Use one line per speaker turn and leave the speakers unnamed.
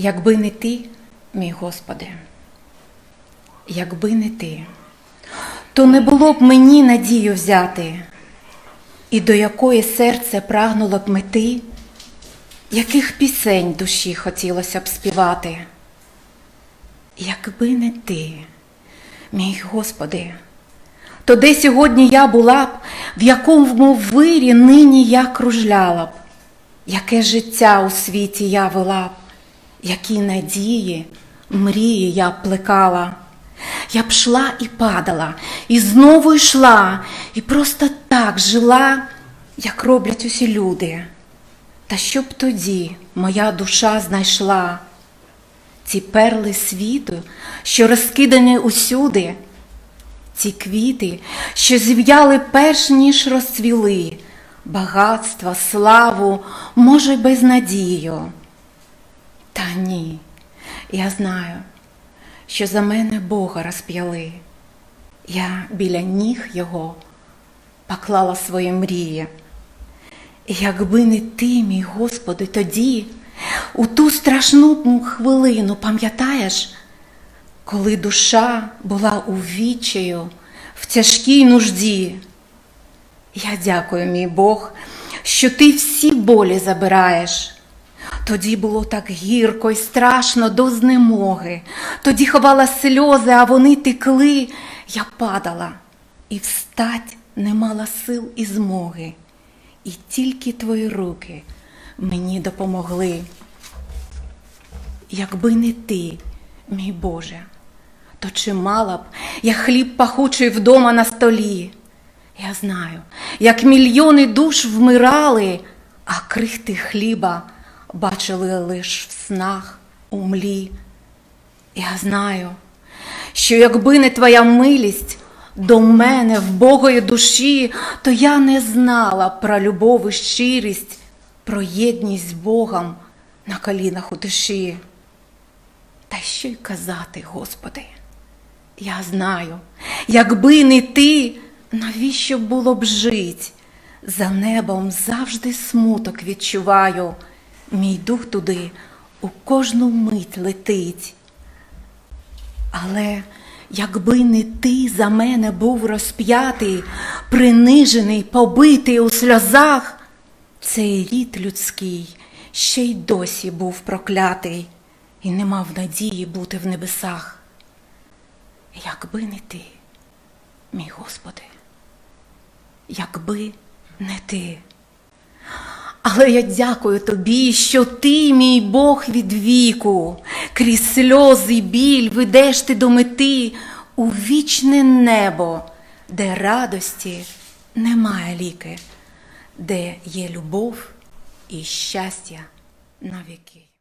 Якби не ти, мій Господи, якби не ти, то не було б мені надію взяти, і до якої серце прагнуло б мети, яких пісень душі хотілося б співати. Якби не ти, мій Господи, то де сьогодні я була б, в якому вирі нині я кружляла б, яке життя у світі я вела б, які надії, мрії я плекала. Я б шла і падала, і знову йшла, і просто так жила, як роблять усі люди. Та щоб тоді моя душа знайшла ці перли світу, що розкидані усюди, ці квіти, що зів'яли перш ніж розцвіли, багатства, славу, може, безнадію. Ні, я знаю, що за мене Бога розп'яли. Я біля ніг Його поклала свої мрії. Якби не ти, мій Господи, тоді, у ту страшну хвилину, пам'ятаєш, коли душа була у відчаю, в тяжкій нужді. Я дякую, мій Бог, що ти всі болі забираєш. Тоді було так гірко й страшно до знемоги. Тоді ховала сльози, а вони текли. Я падала і встать не мала сил і змоги. І тільки твої руки мені допомогли. Якби не ти, мій Боже, то чи мала б я хліб пахучий вдома на столі? Я знаю, як мільйони душ вмирали, а крихти хліба бачили лиш в снах у млі. Я знаю, що якби не твоя милість до мене в Богої душі, то я не знала про любов і щирість, про єдність з Богом на колінах у тиші. Та що й казати, Господи, я знаю, якби не ти, навіщо було б жить? За небом завжди смуток відчуваю, мій дух туди у кожну мить летить. Але якби не ти за мене був розп'ятий, принижений, побитий у сльозах, цей рід людський ще й досі був проклятий і не мав надії бути в небесах. Якби не ти, мій Господи, якби не ти. Але я дякую тобі, що ти, мій Бог від віку, крізь сльози й біль ведеш ти до мети у вічне небо, де радості немає ліки, де є любов і щастя на віки.